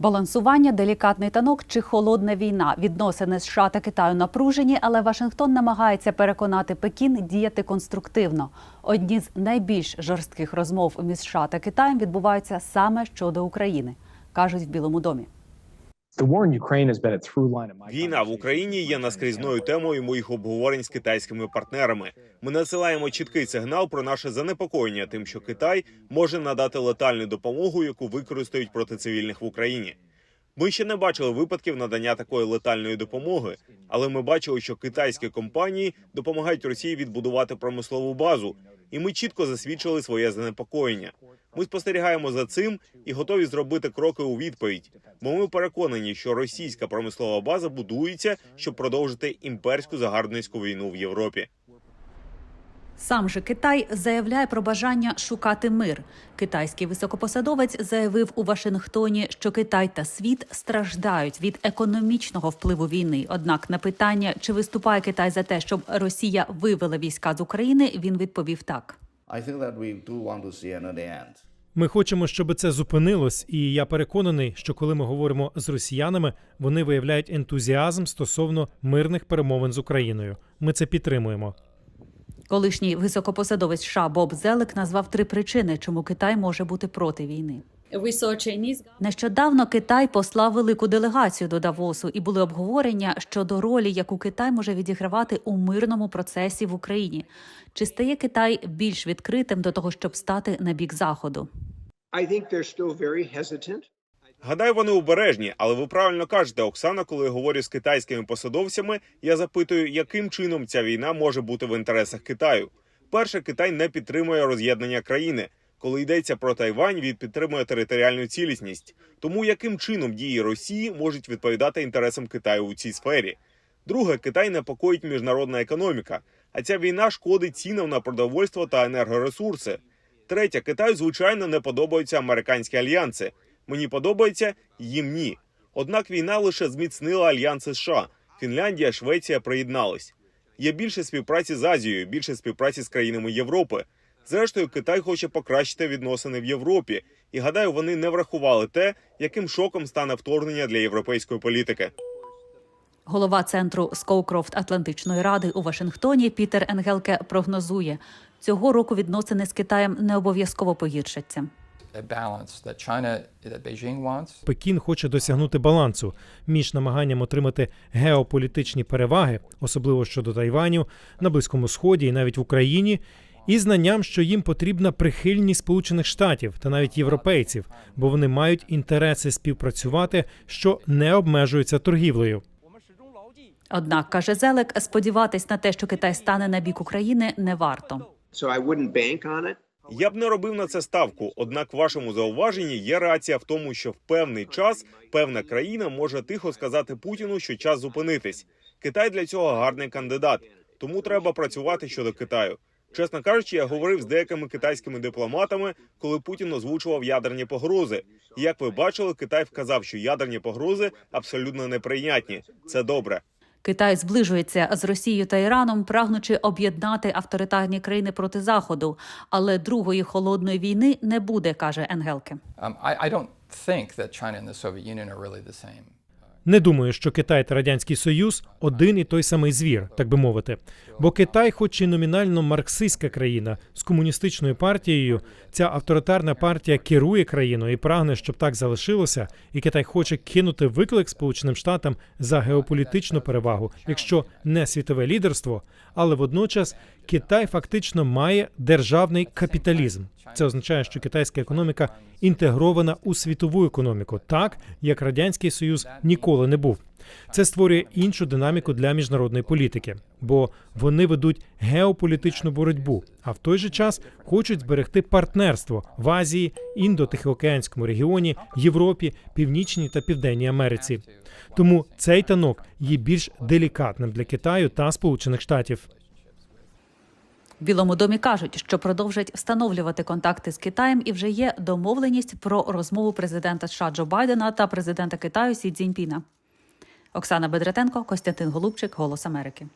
Балансування, делікатний танок чи холодна війна. Відносини США та Китаю напружені, але Вашингтон намагається переконати Пекін діяти конструктивно. Одні з найбільш жорстких розмов між США та Китаєм відбуваються саме щодо України, кажуть в Білому домі. Війна в Україні є наскрізною темою моїх обговорень з китайськими партнерами. Ми надсилаємо чіткий сигнал про наше занепокоєння тим, що Китай може надати летальну допомогу, яку використають проти цивільних в Україні. Ми ще не бачили випадків надання такої летальної допомоги, але ми бачили, що китайські компанії допомагають Росії відбудувати промислову базу, і ми чітко засвідчили своє занепокоєння. Ми спостерігаємо за цим і готові зробити кроки у відповідь. Бо ми переконані, що російська промислова база будується, щоб продовжити імперську загарбницьку війну в Європі. Сам же Китай заявляє про бажання шукати мир. Китайський високопосадовець заявив у Вашингтоні, що Китай та світ страждають від економічного впливу війни. Однак на питання, чи виступає Китай за те, щоб Росія вивела війська з України, він відповів так. Ми хочемо, щоб це зупинилось, і я переконаний, що коли ми говоримо з росіянами, вони виявляють ентузіазм стосовно мирних перемовин з Україною. Ми це підтримуємо. Колишній високопосадовець США Боб Зелик назвав три причини, чому Китай може бути проти війни. Нещодавно Китай послав велику делегацію до Давосу, і були обговорення щодо ролі, яку Китай може відігравати у мирному процесі в Україні. Чи стає Китай більш відкритим до того, щоб стати на бік заходу? I think. Гадаю, вони обережні, але ви правильно кажете, Оксана, коли я говорю з китайськими посадовцями, я запитую, яким чином ця війна може бути в інтересах Китаю. Перше, Китай не підтримує роз'єднання країни. Коли йдеться про Тайвань, він підтримує територіальну цілісність. Тому яким чином дії Росії можуть відповідати інтересам Китаю у цій сфері? Друге, Китай непокоїть міжнародна економіка, а ця війна шкодить цінам на продовольство та енергоресурси. Третє, Китаю звичайно не подобаються американські альянси. Мені подобається, їм ні. Однак війна лише зміцнила альянси США. Фінляндія, Швеція приєднались. Є більше співпраці з Азією, більше співпраці з країнами Європи. Зрештою, Китай хоче покращити відносини в Європі, і гадаю, вони не врахували те, яким шоком стане вторгнення для європейської політики. Голова центру Скоукрофт Атлантичної ради у Вашингтоні Пітер Енгелке прогнозує, цього року відносини з Китаєм не обов'язково погіршаться. Пекін хоче досягнути балансу між намаганням отримати геополітичні переваги, особливо щодо Тайваню, на Близькому Сході і навіть в Україні, і знанням, що їм потрібна прихильність Сполучених Штатів та навіть європейців, бо вони мають інтереси співпрацювати, що не обмежуються торгівлею. Однак, каже Зелек, сподіватись на те, що Китай стане на бік України, не варто. So I wouldn't bank on it. Я б не робив на це ставку. Однак, в вашому зауваженні є рація в тому, що в певний час певна країна може тихо сказати Путіну, що час зупинитись. Китай для цього гарний кандидат, тому треба працювати щодо Китаю. Чесно кажучи, я говорив з деякими китайськими дипломатами, коли Путін озвучував ядерні погрози. Як ви бачили, Китай вказав, що ядерні погрози абсолютно неприйнятні. Це добре. Китай зближується з Росією та Іраном, прагнучи об'єднати авторитарні країни проти заходу. Але другої холодної війни не буде, каже Енгелке. um, I, I don't think that China and the Soviet Union are really the same. Не думаю, що Китай та Радянський Союз один і той самий звір, так би мовити. Бо Китай, хоч і номінально марксистська країна з комуністичною партією, ця авторитарна партія керує країною і прагне, щоб так залишилося. І Китай хоче кинути виклик Сполученим Штатам за геополітичну перевагу, якщо не світове лідерство, але водночас Китай фактично має державний капіталізм. Це означає, що китайська економіка інтегрована у світову економіку, так як радянський союз ніколи не був. Це створює іншу динаміку для міжнародної політики, бо вони ведуть геополітичну боротьбу, а в той же час хочуть зберегти партнерство в Азії, індо-тихоокеанському регіоні, Європі, Північній та Південній Америці. Тому цей танок є більш делікатним для Китаю та Сполучених Штатів. Білому домі кажуть, що продовжать встановлювати контакти з Китаєм, і вже є домовленість про розмову президента США Джо Байдена та президента Китаю Сі Цзіньпіна. Оксана Бедратенко, Костянтин Голубчик, Голос Америки.